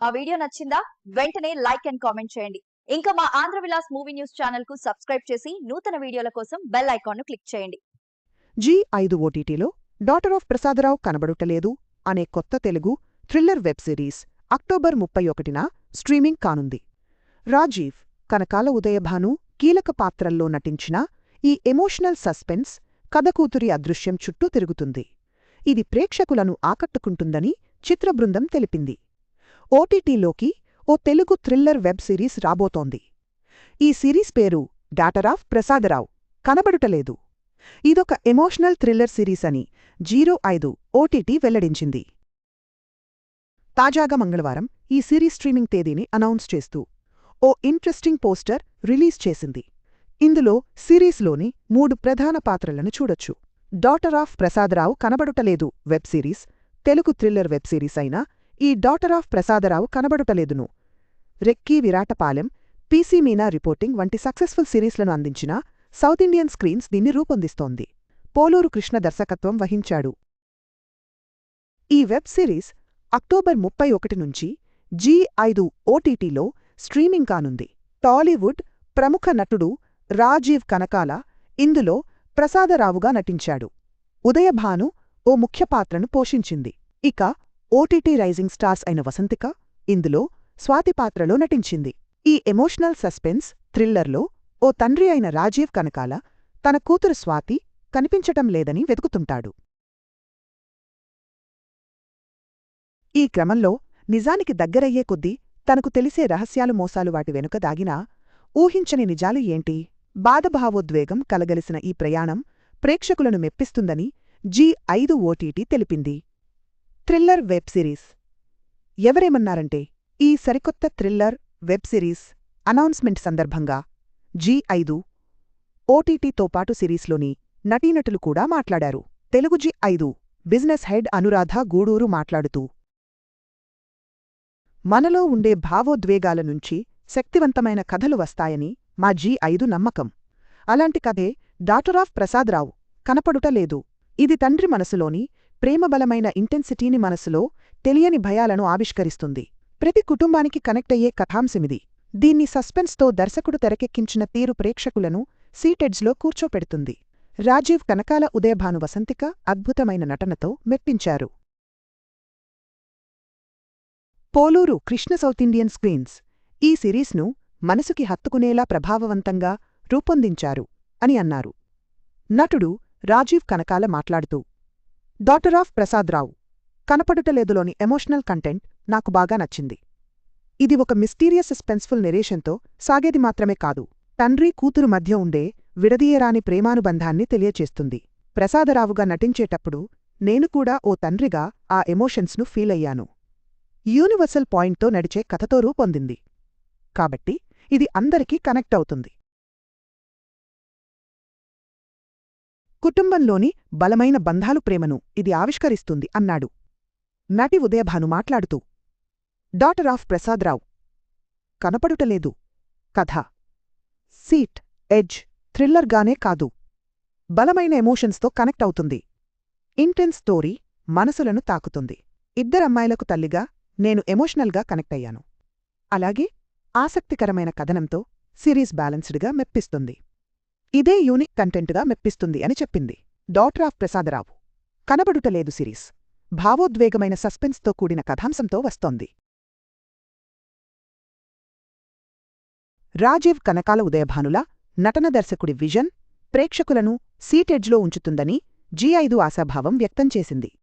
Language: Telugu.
మా వీడియో నచ్చిందా? వెంటనే లైక్ అండ్ కామెంట్ చేయండి. ఇంకా మా ఆంధ్ర విలాస్ మూవీ న్యూస్ ఛానల్కు సబ్స్క్రైబ్ చేసి నూతన వీడియోల కోసం బెల్ ఐకాన్ను క్లిక్ చేయండి. జీ ఐదు ఓటీటీలో డాటర్ ఆఫ్ ప్రసాదరావు కనబడుటలేదు అనే కొత్త Telugu thriller web series October ముప్పై ఒకటిన స్ట్రీమింగ్ కానుంది. రాజీవ్ కనకాల ఉదయభాను కీలక పాత్రల్లో నటించిన ఈ ఎమోషనల్ సస్పెన్స్ కథ కూతురి అదృశ్యం చుట్టూ తిరుగుతుంది. ఇది ప్రేక్షకులను ఆకట్టుకుంటుందని చిత్రబృందం తెలిపింది. ఓటీటీలోకి ఓ తెలుగు థ్రిల్లర్ వెబ్ సిరీస్ రాబోతోంది. ఈ సిరీస్ పేరు డాటర్ ఆఫ్ ప్రసాదరావు. కనబడుటలేదు. ఇదొక ఎమోషనల్ థ్రిల్లర్ సిరీస్ అని జీరో ఐదు ఓటీటీ వెల్లడించింది. తాజాగా మంగళవారం ఈ సిరీస్ స్ట్రీమింగ్ తేదీని అనౌన్స్ చేస్తూ ఓ ఇంట్రెస్టింగ్ పోస్టర్ రిలీజ్ చేసింది. ఇందులో సిరీస్లోని మూడు ప్రధాన పాత్రలను చూడొచ్చు. Daughter of Prasadarao కనబడుటలేదు web series Telugu thriller web series అయిన ఈ daughter of Prasadarao కనబడుటలేదును. Recce Viratapalem PC Meena reporting వంటి సక్సెస్ఫుల్ సిరీస్లను అందించిన సౌత్ ఇండియన్ స్క్రీన్స్ దీన్ని రూపొందిస్తోంది. పోలూరు కృష్ణ దర్శకత్వం వహించాడు. ఈ వెబ్ సిరీస్ అక్టోబర్ ముప్పై ఒకటి నుంచి జీ ఐదు ఓటీటీలో స్ట్రీమింగ్ కానుంది. టాలీవుడ్ ప్రముఖ నటుడు రాజీవ్ కనకాల ఇందులో ప్రసాదరావుగా నటించాడు. ఉదయభాను ఓ ముఖ్య పాత్రను పోషించింది. ఇక ఓటీటీ రైజింగ్ స్టార్స్ అయిన వసంతిక ఇందులో స్వాతి పాత్రలో నటించింది. ఈ ఎమోషనల్ సస్పెన్స్ థ్రిల్లర్లో ఓ తండ్రి అయిన రాజీవ్ కనకాల తన కూతురు స్వాతి కనిపించటం లేదని వెతుకుతుంటాడు. ఈ క్రమంలో నిజానికి దగ్గరయ్యే కొద్దీ తనకు తెలిసే రహస్యాలు మోసాలు వాటి వెనుక దాగినా ఊహించని నిజాలు ఏంటి? బాధభావోద్వేగం కలగలిసిన ఈ ప్రయాణం ప్రేక్షకులను మెప్పిస్తుందని జీ ఐదు ఓటీటీ తెలిపింది. Thriller web series. ఎవరేమన్నారంటే ఈ సరికొత్త థ్రిల్లర్ వెబ్ సిరీస్ అనౌన్స్మెంట్ సందర్భంగా జీ ఐదు ఓటీటీతో పాటు సిరీస్లోని నటీనటులు కూడా మాట్లాడారు. తెలుగు జీ ఐదు బిజినెస్ హెడ్ అనురాధ గూడూరు మాట్లాడుతూ మనలో ఉండే భావోద్వేగాల నుంచి శక్తివంతమైన కథలు వస్తాయని మా జీ ఐదు నమ్మకం. అలాంటి కథే డాటర్ ఆఫ్ ప్రసాదరావు కనపడుటలేదు ఇది తండ్రి మనసులోని ప్రేమబలమైన ఇంటెన్సిటీని మనసులో తెలియని భయాలను ఆవిష్కరిస్తుంది. ప్రతి కుటుంబానికి కనెక్ట్ అయ్యే కథాంశమిది. దీన్ని సస్పెన్స్తో దర్శకుడు తెరకెక్కించిన తీరు ప్రేక్షకులను సీటెడ్జ్లో కూర్చోపెడుతుంది. రాజీవ్ కనకాల ఉదయభాను వసంతిక అద్భుతమైన నటనతో మెప్పించారు. Poluru Krishna south Indian screens ఈ సిరీస్ను మనసుకి హత్తుకునేలా ప్రభావవంతంగా రూపొందించారు అని అన్నారు. నటుడు రాజీవ్ కనకాల మాట్లాడుతూ డాటర్ ఆఫ్ ప్రసాదరావు కనపడుటలేదులోని ఎమోషనల్ కంటెంట్ నాకు బాగా నచ్చింది. ఇది ఒక మిస్టీరియస్ సస్పెన్స్ఫుల్ నెరేషన్తో సాగేది మాత్రమే కాదు తండ్రి కూతురు మధ్య ఉండే విడదీయరాని ప్రేమానుబంధాన్ని తెలియచేస్తుంది. ప్రసాదరావుగా నటించేటప్పుడు నేను కూడా ఓ తండ్రిగా ఆ ఎమోషన్స్ను ఫీలయ్యాను యూనివర్సల్ పాయింట్తో నడిచే కథతో రూపొందింది. కాబట్టి ఇది అందరికీ కనెక్ట్ అవుతుంది. కుటుంబంలోని బలమైన బంధాలు ప్రేమను ఇది ఆవిష్కరిస్తుంది అన్నాడు. నటి ఉదయభాను మాట్లాడుతూ డాటర్ ఆఫ్ ప్రసాదరావు కనపడుటలేదు. కథ. సీట్ ఎడ్జ్ థ్రిల్లర్గానే కాదు. బలమైన ఎమోషన్స్తో కనెక్ట్ అవుతుంది. ఇంటెన్స్ స్టోరీ మనసులను తాకుతుంది. ఇద్దరమ్మాయిలకు తల్లిగా నేను ఎమోషనల్గా కనెక్ట్ అయ్యాను. అలాగే ఆసక్తికరమైన కథనంతో సిరీస్ బ్యాలెన్స్డ్గా మెప్పిస్తుంది. ఇదే యూనిక్ కంటెంట్గా మెప్పిస్తుంది అని చెప్పింది. డాటర్ ఆఫ్ ప్రసాదరావు కనబడుటలేదు సిరీస్. భావోద్వేగమైన సస్పెన్స్తో కూడిన కథాంశంతో వస్తోంది. రాజీవ్ కనకాల ఉదయభానుల నటన దర్శకుడి విజన్ ప్రేక్షకులను సీటెడ్జ్లో ఉంచుతుందని జీ ఐదు ఆశాభావం వ్యక్తం చేసింది.